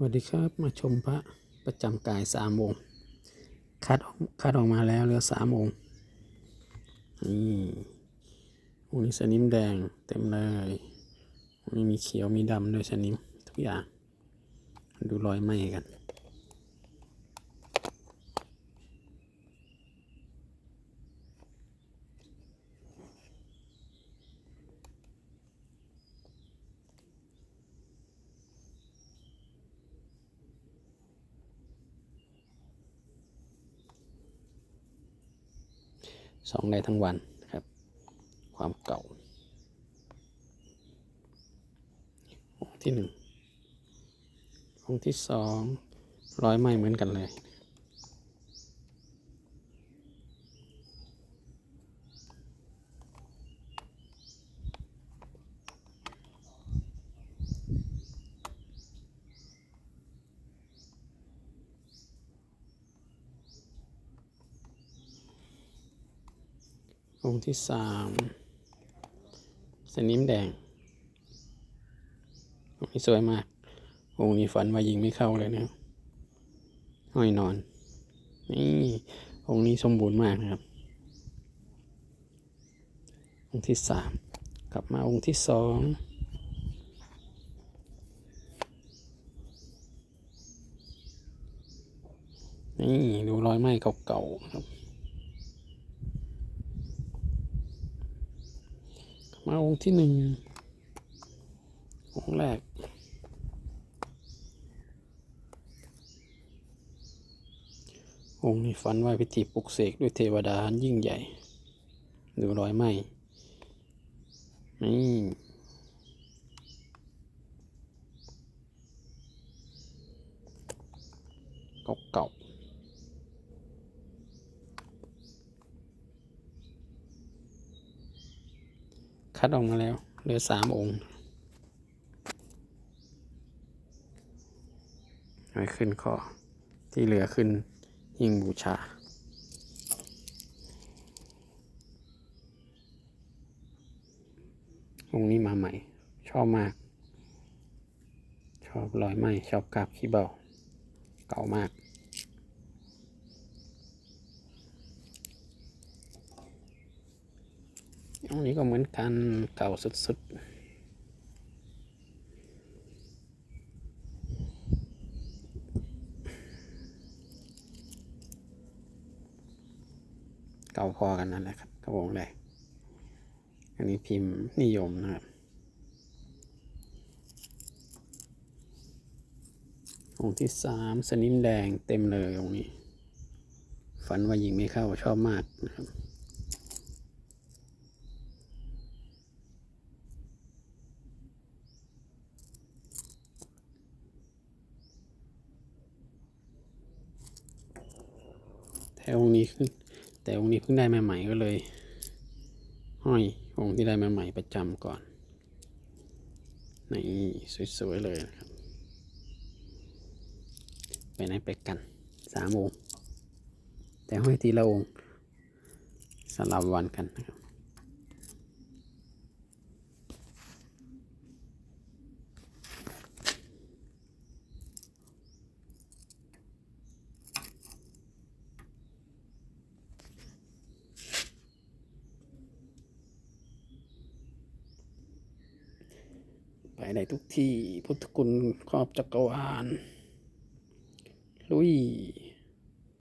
สวัสดีครับมาชมพระประจำกายสามองค์คัดออกคัดออกมาแล้วเหลือสามองค์นี่องค์นี้สนิมแดงเต็มเลยองค์นี้มีเขียวมีดำด้วยสนิมทุกอย่าง ดูรอยไหมกัน สองได้ทั้งวันครับ ความเก่าองที่หนึ่งห้องที่สองร้อยไม้เหมือนกันเลย องค์ที่สามสนิมแดงองค์นี้สวยมาก องค์นี้ฝันว่ายิงไม่เข้าเลยนะครับห้อยนอน นี่องค์นี้สมบูรณ์มากนะครับ องค์ที่สามกลับมาองค์ที่สองนี่ดูรอยไหม้เก่าๆนะครับ มาองค์ที่หนึ่งองค์แรก องค์นี้ฝันว่าพิธีปลุกเสกด้วยเทวดาอันยิ่งใหญ่ ดูรอยไหมนี่เก่าๆ คัดออกมาแล้ว เหลือสามองค์ไว้ขึ้นคอที่เหลือขึ้นหิ้งบูชาองค์นี้มาใหม่ ชอบมาก ชอบรอยไหมชอบกราบขี้เบา เก่ามาก องค์นี้ก็เหมือนกันเก่าสุดๆเก่าพอกันนั่นแหละครับกระวงแรกอันนี้พิมพ์นิยมนะครับองที่สามสนิมแดงเต็มเลยองนี้ ฝันว่ายิงไม่เข้าชอบมากนะครับ องค์นี้ขึ้น แต่องค์นี้เพิ่งได้มาใหม่ก็เลย ห้อยองค์ที่ได้มาใหม่ประจำก่อนนี่สวยๆเลยนะครับ ไปไหนไปกันสามองค์แต่ห้อยทีละองค์สลับวันกันนะครับ ไปในทุกที่พุทธคุณครอบจักรวาลลุย